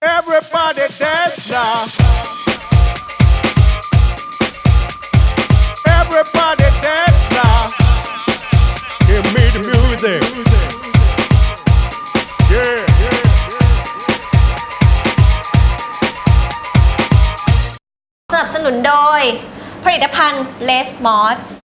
Everybody dance now. Everybody dance now. Give me the music. Yeah. สนับสนุนโดย ผลิตภัณฑ์เลสมอส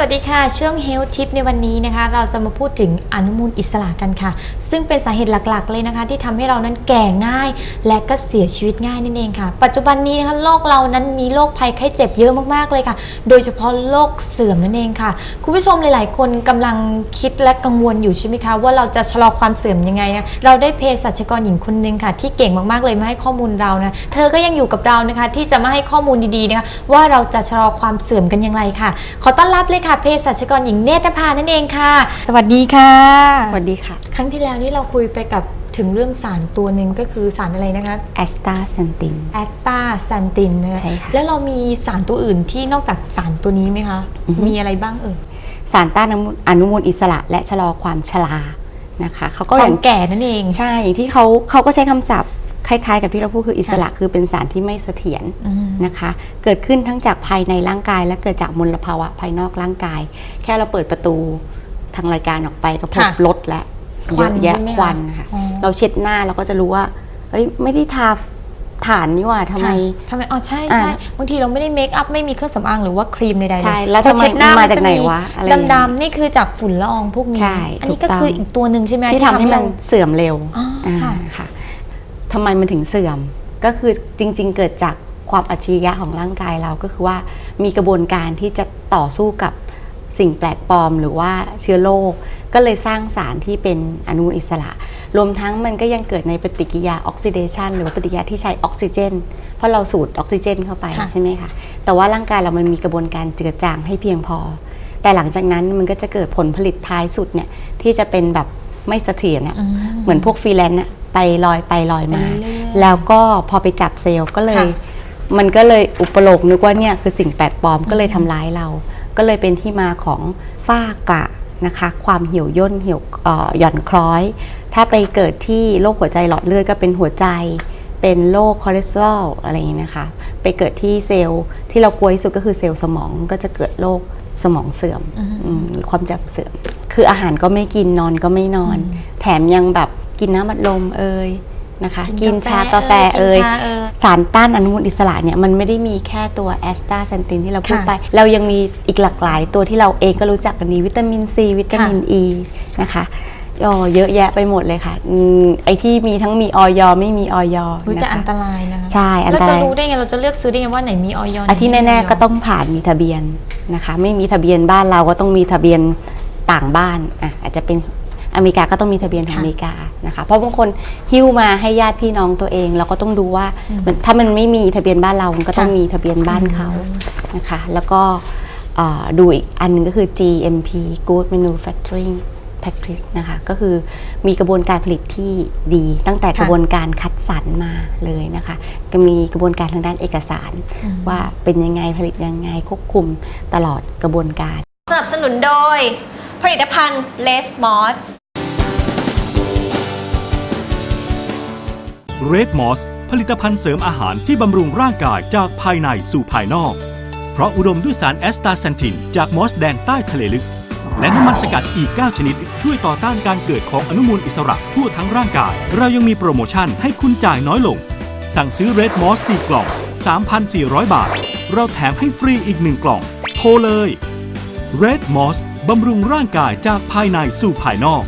สวัสดีค่ะ ช่วง Health Tip ในวันนี้นะคะ เราจะมาพูดถึงอนุมูลอิสระกันค่ะ ซึ่งเป็นสาเหตุหลักๆ เลยนะคะ ที่ทำให้เรานั้นแก่ง่าย และก็เสียชีวิตง่ายนั่นเองค่ะ ปัจจุบันนี้นะคะโลกเรานั้นมีโรคภัยไข้เจ็บเยอะมากๆเลยค่ะ โดยเฉพาะโรคเสื่อมนั่นเองค่ะ คุณผู้ชมหลาย ๆ คนกำลังคิดและกังวลอยู่ใช่ไหมคะว่าเราจะชะลอความเสื่อมยังไงนะเราได้เภสัชกรหญิงคนหนึ่งค่ะ ที่เก่งมากๆเลยมาให้ข้อมูลเรานะเธอก็ยังอยู่กับเรานะคะที่จะมาให้ข้อมูลดีๆนะคะว่าเราจะชะลอความเสื่อมกันอย่างไรค่ะ ขอต้อนรับเลยค่ะเภสัชกรหญิงเนตรภานั่นเองค่ะ สวัสดีค่ะ สวัสดีค่ะ ครั้งที่แล้วนี่เราคุยไปกับถึงเรื่องสารตัวหนึ่งก็คือสารอะไรนะคะแอสตาเซนตินแอคตาแซนตินนะคะใช่ค่ะแล้วเรามีสารตัวอื่นที่นอกจากสารตัวนี้ไหมคะ อือฮึ มีอะไรบ้างเอ่ยสารต้านอนุมูลอิสระและชะลอความชรานะคะเขาก็คอวาย่ามงแก่นั่นเอง ใช่อย่างที่เขาเขาก็ใช้คำศัพท์ คล้ายๆ กับที่เราพูดคืออิสระคือเป็นสารที่ไม่เสถียรอืมนะคะ เกิดขึ้นทั้งจากภายในร่างกาย และเกิดจากมลภาวะภายนอกร่างกาย แค่เราเปิดประตูทางรายการออกไปก็พบค่ะรถและคเยวันอะแยะใช่ไหมคะควันค่ะอ๋อเราเช็ดหน้าเราก็จะรู้ว่าเอ้ยไม่ได้ทาฐานนี่หว่าทำไมค่ะทำไมอ๋อใช่อ่าใช่บางทีเราไม่ได้เมคอัพไม่มีเครื่องสำอางหรือว่าครีมใดๆเลยใช่แล้วพอเช็ดหน้าทำไมมัมาจากจะไหนวะอะไรอย่างเงี้ยดำๆนี่คือจากฝุ่นละอองพวกนี้ใช่อันี้ถูก็กต้องคืออีกตัวหนึ่งใช่ไหมที่ทำให้มันเราเสื่อมเร็วอ๋ออ่าค่ะค่ะ ทำไมมันถึงเสื่อม ก็คือจริง ๆ เกิดจากความอัจฉริยะของร่างกายเราก็คือว่ามีกระบวนการที่จะต่อสู้กับสิ่งแปลกปลอมหรือว่าเชื้อโรคก็เลยสร้างสารที่เป็นอนุมูลอิสระ รวมทั้งมันก็ยังเกิดในปฏิกิริยาออกซิเดชันหรือว่าปฏิกิริยาที่ใช้ออกซิเจน เพราะเราสูดออกซิเจนเข้าไปค่ะใช่ไหมคะแต่ว่าร่างกายเรามันมีกระบวนการเจือจางให้เพียงพอ แต่หลังจากนั้นมันก็จะเกิดผลผลิตท้ายสุดเนี่ยที่จะเป็นแบบไม่เสถียรเนี่ยอืมเหมือนพวกฟรีแลนซ์อะ ไปลอยไปลอยมา ไปเรื่อยๆแล้วก็พอไปจับเซลล์ก็เลย ค่ะ มันก็เลยอุปโลกนึกว่าเนี่ยคือสิ่งแปลกปลอมก็เลยทำร้ายเรา ก็เลยเป็นที่มาของฝ้ากระนะคะ ความเหี่ยวย่นเหี่ยวเอ่อหย่อนคล้อย ถ้าไปเกิดที่โรคหัวใจหลอดเลือดก็เป็นหัวใจ เป็นโรคคอเลสเตอรอลอะไรอย่างนี้ยนะคะ ไปเกิดที่เซลล์ที่เรากลัวที่สุดก็คือเซลล์สมองก็จะเกิดโรคสมองเสื่อมอืมความจำเสื่อม คืออาหารก็ไม่กินนอนก็ไม่นอน แถมยังแบบ กินน้ำอัดลมเอ่ยนะคะ กินชากาแฟเอ่ย กินชาเอ่ยสารต้านอนุมูลอิสระเนี่ยมันไม่ได้มีแค่ตัวแอสตาเซนตินที่เราพูดค่ะไป เรายังมีอีกหลากหลายตัวที่เราเองก็รู้จักกันดีวิตามินซีวิตามินอ e ีนะคะอ๋อเยอะแยะไปหมดเลยค่ะอืมไอที่มีทั้งมีออยไม่มีออยอุ๊ยนะแต่อัคะนตรายนะคะใช่อันเราตจะรายรู้ได้ไงเราจะเลือกซื้อได้ไงว่าไหนมีออย อันที่แน่ๆก็ต้องผ่านมีทะเบียนนะคะ ไม่มีทะเบียนบ้านเราก็ต้องมีทะเบียนต่างบ้านอะอาจจะเป็น อเมริกาก็ต้องมีทะเบียนของอเมริกานะคะเพราะบางคนหิ้วมาให้ญาติพี่น้องตัวเอง เราก็ต้องดูว่ามันถ้ามันไม่มีทะเบียนบ้านเรามันก็ต้องมีทะเบียนบ้านเขานะคะแล้วก็เอ่อดูอีกอันหนึงก็คือ GMP Good Manufacturing Practice นะคะก็คือมีกระบวนการผลิตที่ดีตั้งแต่กระบวนการคัดสรรมาเลยนะคะ ก็มีกระบวนการทางด้านเอกสาร ว่าเป็นยังไงผลิตยังไงควบคุมตลอดกระบวนการ สนับสนุนโดยผลิตภัณฑ์เลสมอส เรดมอสผลิตภัณฑ์เสริมอาหารที่บำรุงร่างกายจากภายในสู่ภายนอก เพราะอุดมด้วยสารแอสตาเซนทิน จากมอสแดงใต้ทะเลลึก และน้ำมันสกัดอีก 9 ชนิด ช่วยต่อต้านการเกิดของอนุมูลอิสระทั่วทั้งร่างกาย เรายังมีโปรโมชั่นให้คุณจ่ายน้อยลง สั่งซื้อเรดมอส4กล่อง 3,400 บาท เราแถมให้ฟรีอีก 1 กล่อง โทรเลย Red Moss บำรุงร่างกายจากภายในสู่ภายนอก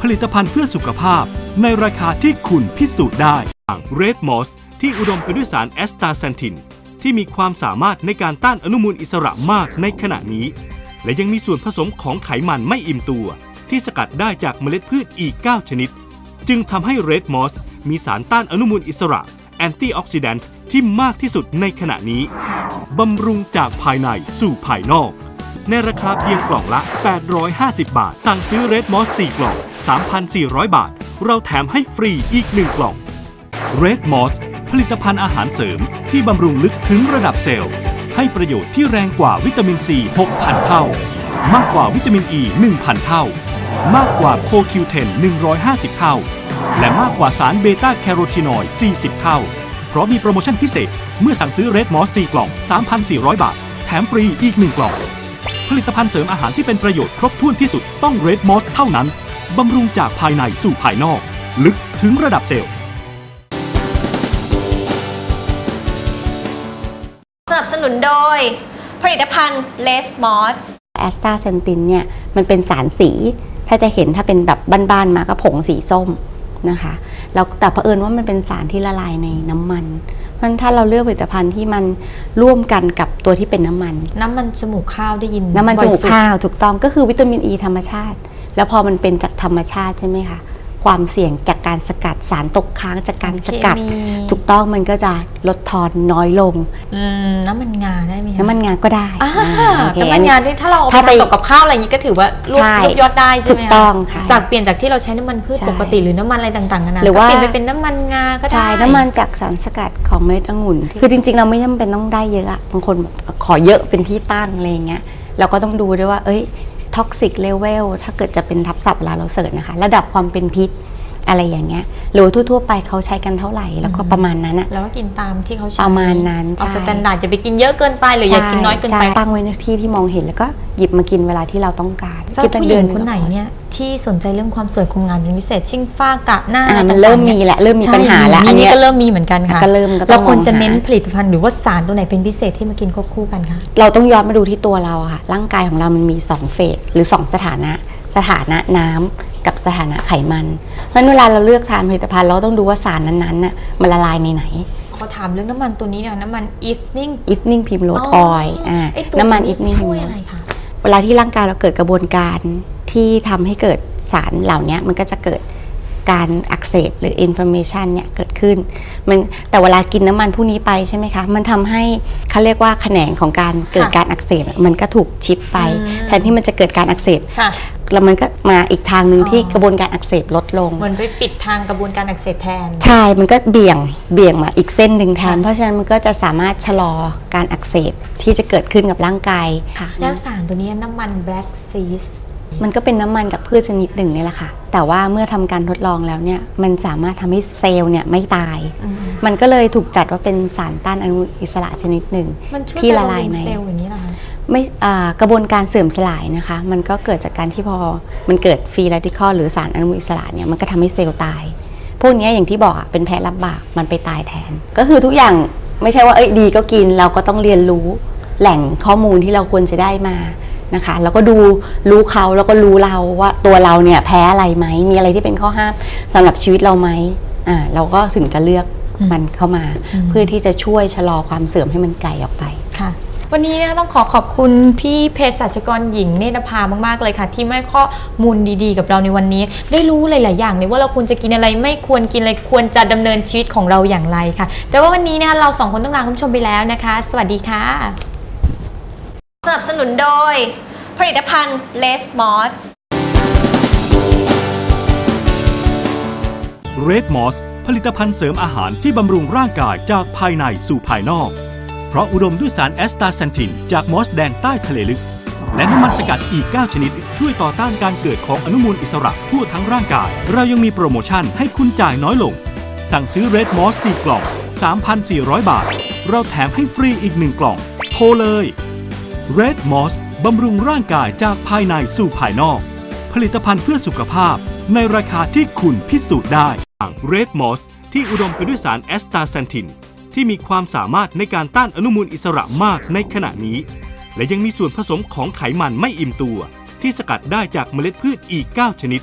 ผลิตภัณฑ์เพื่อสุขภาพในราคาที่คุณพิสูจน์ได้ อย่าง Red Moss ที่อุดมไปด้วยสารแอสตาเซนทิน ที่มีความสามารถในการต้านอนุมูลอิสระมากในขณะนี้ และยังมีส่วนผสมของไขมันไม่อิ่มตัว ที่สกัดได้จากเมล็ดพืชอีก 9 ชนิด จึงทำให้ Red Moss มีสารต้านอนุมูลอิสระแอนตี้ออกซิแดนต์ที่มากที่สุดในขณะนี้บำรุงจากภายในสู่ภายนอก ในราคาเพียงกล่องละ 850 บาท สั่งซื้อ Red Moss 4กล่อง 3,400 บาท เราแถมให้ฟรีอีก 1 กล่อง Red Moss ผลิตภัณฑ์อาหารเสริมที่บำรุงลึกถึงระดับเซลล์ ให้ประโยชน์ที่แรงกว่าวิตามินซี 6,000 เท่า มากกว่าวิตามินอ e 1,000 เท่า มากกว่าโคคิวเทน150 เท่า และมากกว่าสารเบต้าแคโรทีนอยด์40 เท่า เพราะมีโปรโมชั่นพิเศษเมื่อสั่งซื้อเรดมอส4กล่อง 3,400 บาท แถมฟรีอีก 1 กล่อง ผลิตภัณฑ์เสริมอาหารที่เป็นประโยชน์ครบถ้วนที่สุดต้องเรดมอสเท่านั้นบำรุงจากภายในสู่ภายนอก ลึกถึงระดับเซลล์ สนับสนุนโดย ผลิตภัณฑ์เลสมอสแอสตาเซนตินเนี่ยมันเป็นสารสี ถ้าจะเห็นถ้าเป็นแบบบ้านๆมาก็ผงสีส้มนะคะแล้วแต่เผอิญว่ามันเป็นสารที่ละลายในน้ำมันเพราะฉะนั้นถ้าเราเลือกผลิตภัณฑ์ที่มันร่วมกันกับตัวที่เป็นน้ำมัน น้ำมันจมูกข้าวได้ยิน น้ำมันจมูกบ่อยสุดข้าวถูกต้องก็คือวิตามินอ e ีธรรมชาติ แล้วพอมันเป็นจากธรรมชาติใช่ไหมคะ ความเสี่ยงจากการสกัดสารตกค้างจากการสกัด เคมี ถูกต้องมันก็จะลดทอนน้อยลง อืมน้ำมันงาได้ไหมคะน้ำมันงาก็ได้อ่าอ่าโอเค น้ำมัอันนนี้งาที่ถ้าเราเอาไปถ้าไปทำตกกับข้าวอะไรอย่างนี้ก็ถือว่าลดใช่ ลดยอดได้ใช่ไหมถูกต้องค่ะ จากเปลี่ยนจากที่เราใช้น้ำมันพืชใช่ปกติหรือน้ำมันอะไรต่างๆกันานาหรือว่า ก็เปลี่ยนไปเป็นน้ำมันงาก็ได้ ใช่น้ำมันจากสารสกัดของเมล็ดองุ่น คือจริงๆ เราไม่จำเป็นต้องได้เยอะอะบางคนบอกขอเยอะเป็นที่ตั้งอะไรอย่างเงี้ยเราก็ต้องดูด้วยว่า เอ้ย ท็อกซิกเลเวลถ้าเกิดจะเป็นทับศัพท์เวลาเราเสิร์ชนะคะ ระดับความเป็นพิษ อะไรอย่างเงี้ยหรือทั่วๆไปเขาใช้กันเท่าไหร่แล้วก็ประมาณนั้นอะแล้วก็กินตามที่เขาใช้ประมาณนั้นเอาใช่สแตนดาร์ดจะไปกินเยอะเกินไปหรืออย่ากินน้อยเกินไปใช่ตั้งไว้ในที่ที่มองเห็นแล้วก็หยิบมากินเวลาที่เราต้องการสำหรับผู้หญิงก็คนไหนเนี่ยที่สนใจเรื่องความสวยความงามเป็นพิเศษชิ่งฝ้ากระหน้าอ่ามันต่างๆเริ่มนี่มียแหละเริ่มมีใช่ปัญหาแล้วมีอันนี่เนี้ยก็เริ่มมีเหมือนกันค่ะก็เริ่มก็ต้องเราควรจะมองหาเน้นผลิตภัณฑ์หรือว่าสารตัวไหนเป็นพิเศษที่มากินควบคู่กันคะเราต้องย้อนมาดูที่ตัวเราอะค่ะร่างกายของเรามันมี2เฟสหรือ 2 สถานะ สถานะน้ำ กับสถานะไขมันเพราะฉะนั้นเวลาเราเลือกทานผลิตภัณฑ์เราก็ต้องดูว่าสารนั้นๆน่ะมันละลายในไหน ขอถามเรื่องน้ำมันตัวนี้เนี่ยน้ำมัน evening evening primrose อ๋อ oil อ่าไอ้ตัวน้ำมันนี้ evening ช่วย primrose อะไรคะ เวลาที่ร่างกายเราเกิดกระบวนการที่ทำให้เกิดสารเหล่านี้มันก็จะเกิดการอักเสบหรือ inflammation เนี่ยเกิดขึ้นมันแต่เวลากินน้ำมันพวกนี้ไปใช่ไหมคะ มันทำให้เขาเรียกว่าแขนงของการเกิดค่ะการอักเสบมันก็ถูกชิปไป อืม แทนที่มันจะเกิดการอักเสบ ค่ะ แล้วมันก็มาอีกทางหนึ่งอ๋อที่กระบวนการอักเสบลดลง เหมือนไปปิดทางกระบวนการอักเสบแทน ใช่ มันก็เบี่ยงเบี่ยงมาอีกเส้นหนึ่งแทนค่ะเพราะฉะนั้นมันก็จะสามารถชะลอการอักเสบที่จะเกิดขึ้นกับร่างกายค่ะ แล้วสารตัวนี้น้ำมัน black seed มันก็เป็นน้ำมันจากพืชชนิดหนึ่งนี่แหละค่ะ แต่ว่าเมื่อทำการทดลองแล้วเนี่ย มันสามารถทำให้เซลล์เนี่ยไม่ตายอืมมันก็เลยถูกจัดว่าเป็นสารต้านอนุมูลอิสระชนิดหนึ่งมันช่วยที่บำละรุลายงในเซลล์อย่างนี้เหรอคะ ไม่อ่ากระบวนการเสื่อมสลายนะคะ มันก็เกิดจากการที่พอมันเกิดฟรี r รดิคอลหรือสารอนุมูลอิสระเนี่ยมันก็ทำให้เซลล์ตาย พวกเนี้ยอย่างที่บอกอะเป็นแพ้รับบาปมันไปตายแทน ก็คือทุกอย่างไม่ใช่ว่าเอ้ยดีก็กินเราก็ต้องเรียนรู้แหล่งข้อมูลที่เราควรจะได้มานะคะแล้วก็ดูรู้เขาแล้วก็รู้เราว่าตัวเราเนี่ยแพ้อะไรไหมมีอะไรที่เป็นข้อห้ามสำหรับชีวิตเราไหมอ่าเราก็ถึงจะเลือกมันเข้ามาอืมเพื่อที่จะช่วยชะลอความเสื่อมให้มันไกลออกไปค่ะ วันนี้นะคะต้องขอขอบคุณพี่เภสัชกรหญิงเนตรภามากๆเลยค่ะ ที่ไม่ข้อมูลดีๆ กับเราในวันนี้ ได้รู้หลาย ๆ อย่างเลยว่าเราควรจะกินอะไรไม่ควรกินอะไรควรจะดำเนินชีวิตของเราอย่างไรค่ะ แต่ว่าวันนี้นะคะเราสองคนต้องลาคุณผู้ชมไปแล้วนะคะ สวัสดีค่ะสนับสนุนโดย ผลิตภัณฑ์เลสมอส Red Moss ผลิตภัณฑ์เสริมอาหารที่บำรุงร่างกายจากภายในสู่ภายนอก เพราะอุดมด้วยสารแอสตาเซนทิน จากมอสแดงใต้ทะเลลึก และน้ำมันสกัดอีก 9 ชนิด ช่วยต่อต้านการเกิดของอนุมูลอิสระทั่วทั้งร่างกาย เรายังมีโปรโมชั่นให้คุณจ่ายน้อยลง สั่งซื้อ Red Moss 4 กล่อง 3,400 บาท เราแถมให้ฟรีอีก 1 กล่อง โทรเลย Red Moss บำรุงร่างกายจากภายในสู่ภายนอก ผลิตภัณฑ์เพื่อสุขภาพ ในราคาที่คุณพิสูจน์ได้อย่ง Red Moss ที่อุดมไปด้วยสารแอสตาเซนทิน ที่มีความสามารถในการต้านอนุมูลอิสระมากในขณะนี้ และยังมีส่วนผสมของไขมันไม่อิ่มตัว ที่สกัดได้จากเมล็ดพืชอีก 9 ชนิด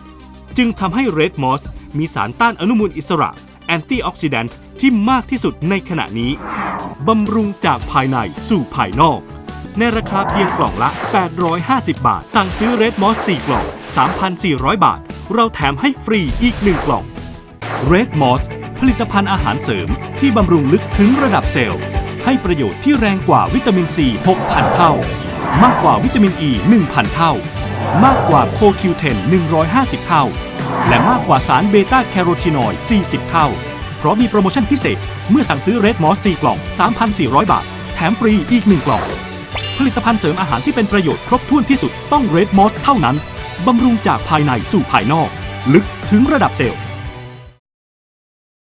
จึงทำให้ Red Moss มีสารต้านอนุมูลอิสระแอนตี้ออกซิแดนต์ที่มากที่สุดในขณะนี้บำรุงจากภายในสู่ภายนอก ในราคาเพียงกล่องละ 850 บาท สั่งซื้อ Red Moss 4กล่อง 3,400 บาท เราแถมให้ฟรีอีก 1 กล่อง Red Moss ผลิตภัณฑ์อาหารเสริมที่บำรุงลึกถึงระดับเซลล์ ให้ประโยชน์ที่แรงกว่าวิตามินซี 6,000 เท่า มากกว่าวิตามินอ e ี1,000 เท่า มากกว่าโคคิวเทน150 เท่า และมากกว่าสารเบต้าแคโรทีนอยด์40 เท่า เพราะมีโปรโมชั่นพิเศษเมื่อสั่งซื้อ Red Moss 4กล่อง 3,400 บาท แถมฟรีอีก 1 กล่อง ผลิตภัณฑ์เสริมอาหารที่เป็นประโยชน์ครบถ้วนที่สุดต้อง Red Moss เท่านั้นบำรุงจากภายในสู่ภายนอก ลึกถึงระดับเซลล์